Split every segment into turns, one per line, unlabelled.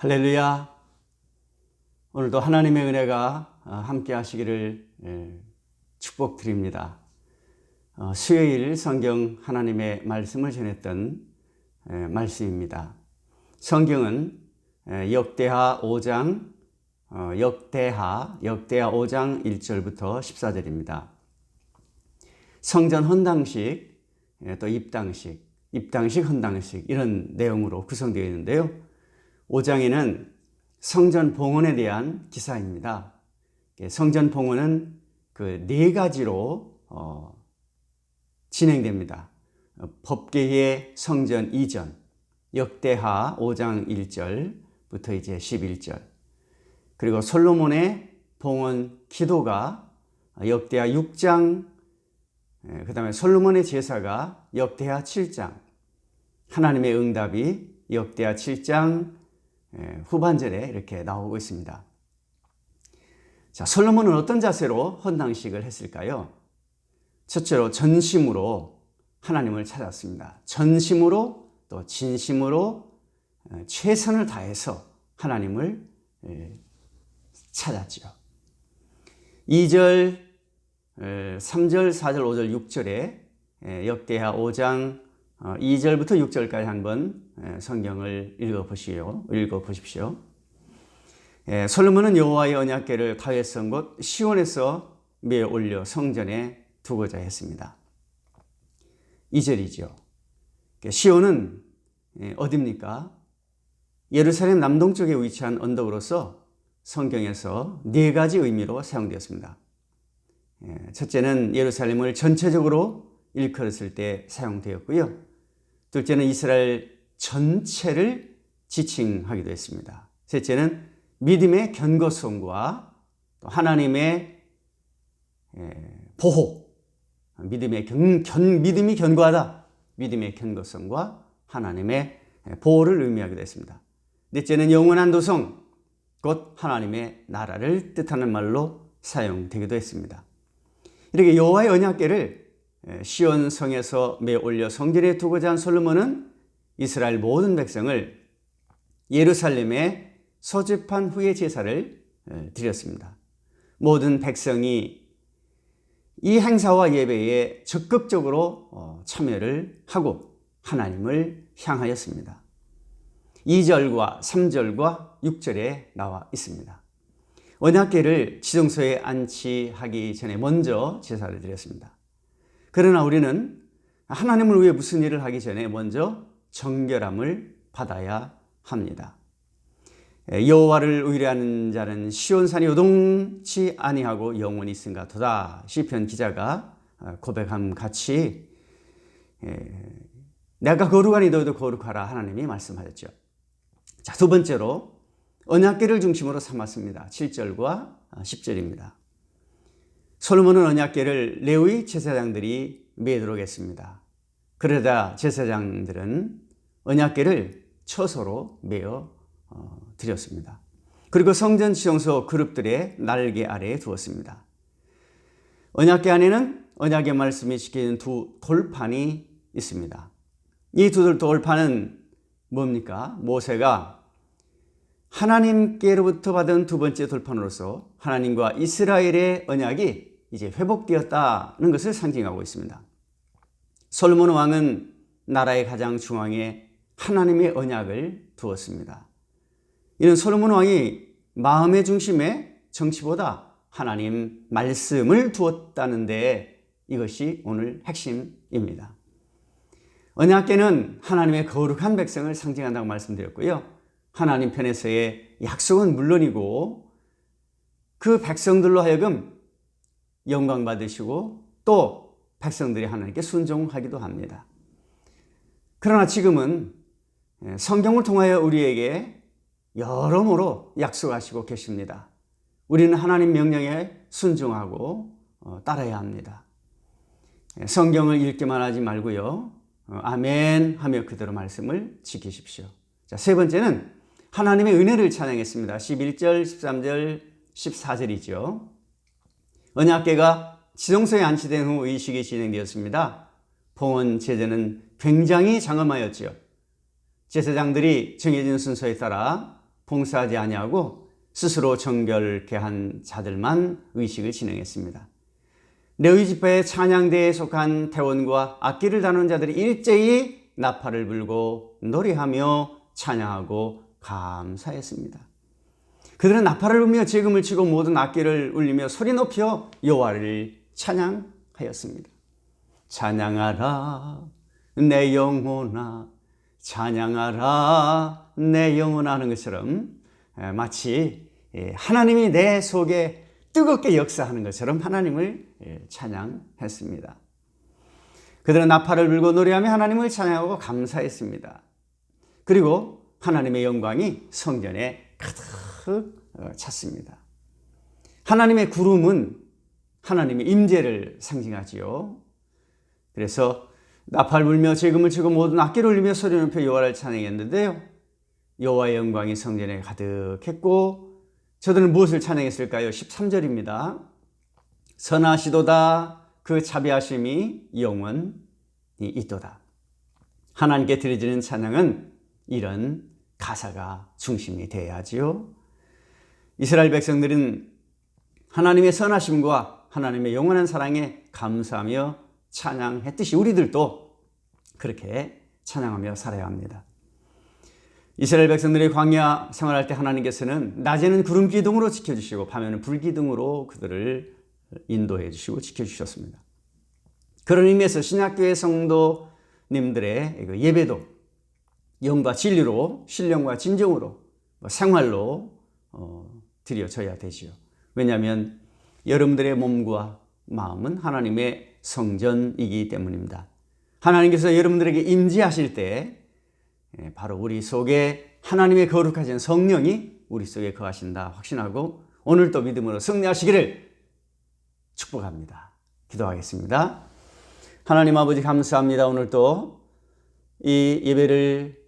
할렐루야. 오늘도 하나님의 은혜가 어, 함께 하시기를 예, 축복드립니다. 어, 수요일 성경 하나님의 말씀을 전했던 예, 말씀입니다. 성경은 예, 역대하 5장, 어, 역대하, 역대하 5장 1절부터 14절입니다. 성전 헌당식, 또 입당식, 입당식, 헌당식 이런 내용으로 구성되어 있는데요. 5장에는 성전 봉헌에 대한 기사입니다. 성전 봉헌은 그 네 가지로 어, 진행됩니다. 법계의 성전 이전, 역대하 5장 1절부터 이제 11절, 그리고 솔로몬의 봉헌 기도가 역대하 6장, 그 다음에 솔로몬의 제사가 역대하 7장, 하나님의 응답이 역대하 7장 예, 후반절에 이렇게 나오고 있습니다. 자, 솔로몬은 어떤 자세로 헌당식을 했을까요? 첫째로 전심으로 하나님을 찾았습니다. 전심으로 또 진심으로 어, 최선을 다해서 하나님을 예, 찾았죠. 2절, 3절, 4절, 5절, 6절에 역대하 5장 2절부터 어, 6절까지 한번 성경을 읽어 보시오. 읽어 보십시오. 솔로몬은 여호와의 언약궤를 다윗성 곳 시온에서 매 올려 성전에 두고자 했습니다. 2절이죠. 시온은 어디입니까? 예루살렘 남동쪽에 위치한 언덕으로서 성경에서 네 가지 의미로 사용되었습니다. 첫째는 예루살렘을 전체적으로 일컬었을 때 사용되었고요. 둘째는 이스라엘 전체를 지칭하기도 했습니다. 셋째는 믿음의 견고성과 또 하나님의 보호, 믿음의 견, 견, 믿음이 견고하다. 믿음의 견고성과 하나님의 보호를 의미하기도 했습니다. 넷째는 영원한 도성, 곧 하나님의 나라를 뜻하는 말로 사용되기도 했습니다. 이렇게 여호와의 언약궤를 예, 시온 성에서 매 올려 성전에 두고자 한 솔로몬은 이스라엘 모든 백성을 예루살렘에 소집한 후에 제사를 예, 드렸습니다. 모든 백성이 이 행사와 예배에 적극적으로 어, 참여를 하고 하나님을 향하였습니다. 2절과 3절과 6절에 나와 있습니다. 언약계를 지정소에 안치하기 전에 먼저 제사를 드렸습니다. 그러나 우리는 하나님을 위해 무슨 일을 하기 전에 먼저 정결함을 받아야 합니다. 여호와를 의뢰하는 자는 시온산이 요동치 아니하고 영원히 있은가 도다. 시편 기자가 고백함 같이 내가 거룩하니 너희도 거룩하라 하나님이 말씀하셨죠. 자, 두 번째로 언약계를 중심으로 삼았습니다. 7절과 10절입니다. 솔로몬은 언약궤를 레위 제사장들이 매도록 했습니다. 그러다 제사장들은 언약궤를 처소로 매어 어, 드렸습니다. 그리고 성전 지정소 그룹들의 날개 아래에 두었습니다. 언약궤 안에는 언약의 말씀이 지키는 두 돌판이 있습니다. 이 두 돌판은 뭡니까? 모세가 하나님께로부터 받은 두 번째 돌판으로서 하나님과 이스라엘의 언약이 이제 회복되었다는 것을 상징하고 있습니다. 솔몬 왕은 나라의 가장 중앙에 하나님의 언약을 두었습니다. 이는 솔몬 왕이 마음의 중심에 정치보다 하나님 말씀을 두었다는데 이것이 오늘 핵심입니다. 언약계는 하나님의 거룩한 백성을 상징한다고 말씀드렸고요. 하나님 편에서의 약속은 물론이고 그 백성들로 하여금 영광 받으시고 또 백성들이 하나님께 순종하기도 합니다. 그러나 지금은 예, 성경을 통하여 우리에게 여러모로 약속하시고 계십니다. 우리는 하나님 명령에 순종하고 어, 따라야 합니다. 예, 성경을 읽기만 하지 말고요. 어, 아멘 하며 그대로 말씀을 지키십시오. 자, 세 번째는 하나님의 은혜를 찬양했습니다. 11절, 13절, 14절이죠. 언약계가 지정소에 안치된 후 의식이 진행되었습니다. 봉헌 제재는 굉장히 장엄하였지요. 제사장들이 정해진 순서에 따라 봉사하지 아니하고 스스로 정결케 한 자들만 의식을 진행했습니다. 레위 지파의 찬양대에 속한 태원과 악기를 다루는 자들이 일제히 나팔을 불고 노래하며 찬양하고 감사했습니다. 그들은 나팔을 불며 재금을 치고 모든 악기를 울리며 소리 높여 여호와를 찬양하였습니다. 찬양하라 내 영혼아 찬양하라 내 영혼아 하는 것처럼 마치 하나님이 내 속에 뜨겁게 역사하는 것처럼 하나님을 찬양했습니다. 그들은 나팔을 불고 노래하며 하나님을 찬양하고 감사했습니다. 그리고 하나님의 영광이 성전에 가득 찼습니다. 하나님의 구름은 하나님의 임재를 상징하지요. 그래서 나팔 불며 재금을 치고 모든 악기를 울리며 소리 높여 여호와를 찬양했는데요. 여호와의 영광이 성전에 가득했고 저들은 무엇을 찬양했을까요? 13절입니다. 선하시도다 그 자비하심이 영원히 있도다. 하나님께 드려지는 찬양은 이런 가사가 중심이 되어야지요. 이스라엘 백성들은 하나님의 선하심과 하나님의 영원한 사랑에 감사하며 찬양했듯이 우리들도 그렇게 찬양하며 살아야 합니다. 이스라엘 백성들이 광야 생활할 때 하나님께서는 낮에는 구름 기둥으로 지켜주시고 밤에는 불 기둥으로 그들을 인도해 주시고 지켜주셨습니다. 그런 의미에서 신약교회 성도님들의 그 예배도 영과 진리로 신령과 진정으로 뭐 생활로 어, 드려져야 되지요. 왜냐하면 여러분들의 몸과 마음은 하나님의 성전이기 때문입니다. 하나님께서 여러분들에게 임재하실 때 예, 바로 우리 속에 하나님의 거룩하신 성령이 우리 속에 거하신다 확신하고 오늘도 믿음으로 승리하시기를 축복합니다. 기도하겠습니다. 하나님 아버지 감사합니다. 오늘도 이 예배를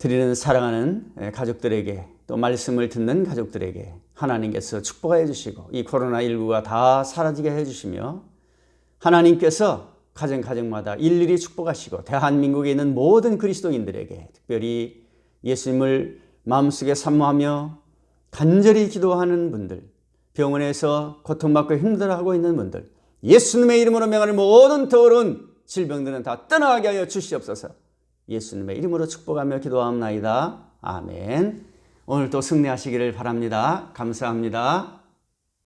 드리는 사랑하는 가족들에게 또 말씀을 듣는 가족들에게 하나님께서 축복해 주시고 이 코로나19가 다 사라지게 해 주시며 하나님께서 가정 가정마다 일일이 축복하시고 대한민국에 있는 모든 그리스도인들에게 특별히 예수님을 마음속에 사모하며 간절히 기도하는 분들 병원에서 고통받고 힘들어하고 있는 분들 예수님의 이름으로 명하는 모든 더러운 질병들은 다 떠나게 하여 주시옵소서 예수님의 이름으로 축복하며 기도하옵나이다. 아멘. 오늘도 승리하시기를 바랍니다. 감사합니다.